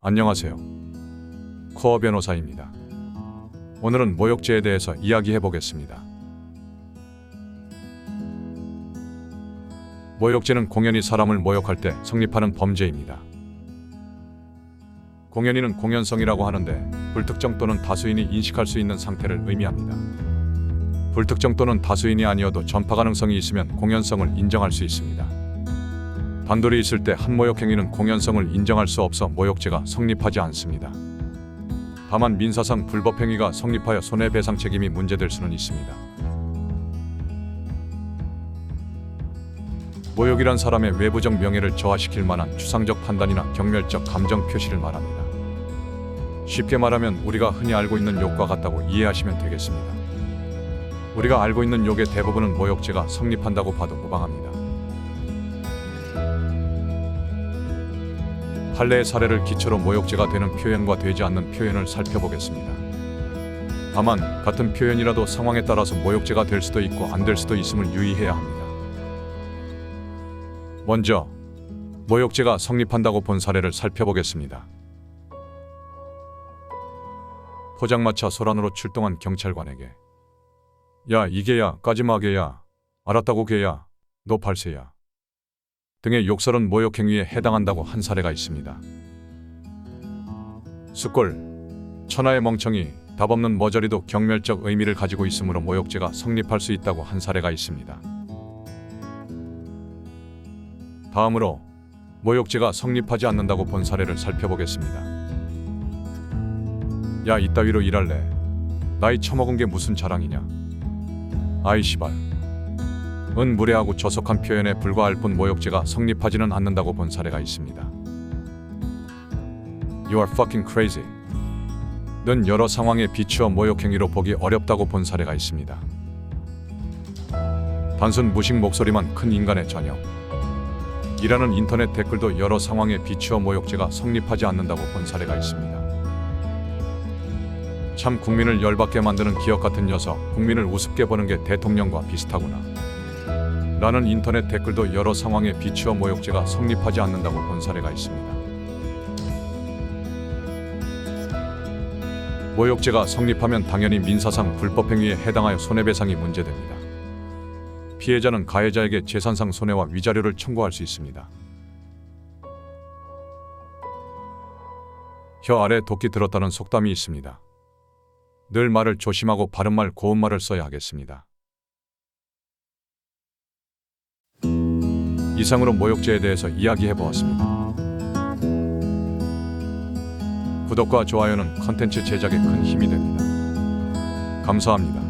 안녕하세요. 코어 변호사입니다. 오늘은 모욕죄에 대해서 이야기해 보겠습니다. 모욕죄는 공연히 사람을 모욕할 때 성립하는 범죄입니다. 공연히는 공연성이라고 하는데 불특정 또는 다수인이 인식할 수 있는 상태를 의미합니다. 불특정 또는 다수인이 아니어도 전파 가능성이 있으면 공연성을 인정할 수 있습니다. 단둘이 있을 때 한 모욕 행위는 공연성을 인정할 수 없어 모욕죄가 성립하지 않습니다. 다만 민사상 불법 행위가 성립하여 손해배상 책임이 문제될 수는 있습니다. 모욕이란 사람의 외부적 명예를 저하시킬 만한 추상적 판단이나 경멸적 감정 표시를 말합니다. 쉽게 말하면 우리가 흔히 알고 있는 욕과 같다고 이해하시면 되겠습니다. 우리가 알고 있는 욕의 대부분은 모욕죄가 성립한다고 봐도 무방합니다. 판례의 사례를 기초로 모욕죄가 되는 표현과 되지 않는 표현을 살펴보겠습니다. 다만 같은 표현이라도 상황에 따라서 모욕죄가 될 수도 있고 안 될 수도 있음을 유의해야 합니다. 먼저 모욕죄가 성립한다고 본 사례를 살펴보겠습니다. 포장마차 소란으로 출동한 경찰관에게 야 이게야 까지마 개야 알았다고 개야 너 발세야 등의 욕설은 모욕 행위에 해당한다고 한 사례가 있습니다. 숫골 천하의 멍청이 답 없는 머저리도 경멸적 의미를 가지고 있으므로 모욕죄가 성립할 수 있다고 한 사례가 있습니다. 다음으로 모욕죄가 성립하지 않는다고 본 사례를 살펴보겠습니다. 야 이따위로 일할래. 나이 처먹은 게 무슨 자랑이냐. 아이 시발. 은 무례하고 저속한 표현에 불과할 뿐 모욕죄가 성립하지는 않는다고 본 사례가 있습니다. You are fucking crazy. 는 여러 상황에 비추어 모욕 행위로 보기 어렵다고 본 사례가 있습니다. 단순 무식 목소리만 큰 인간의 전형. 이라는 인터넷 댓글도 여러 상황에 비추어 모욕죄가 성립하지 않는다고 본 사례가 있습니다. 참 국민을 열받게 만드는 기억 같은 녀석, 국민을 우습게 보는 게 대통령과 비슷하구나. 라는 인터넷 댓글도 여러 상황에 비추어 모욕죄가 성립하지 않는다고 본 사례가 있습니다. 모욕죄가 성립하면 당연히 민사상 불법 행위에 해당하여 손해배상이 문제됩니다. 피해자는 가해자에게 재산상 손해와 위자료를 청구할 수 있습니다. 혀 아래 도끼 들었다는 속담이 있습니다. 늘 말을 조심하고 바른말 고운말을 써야 하겠습니다. 이상으로 모욕죄에 대해서 이야기해 보았습니다. 구독과 좋아요는 컨텐츠 제작에 큰 힘이 됩니다. 감사합니다.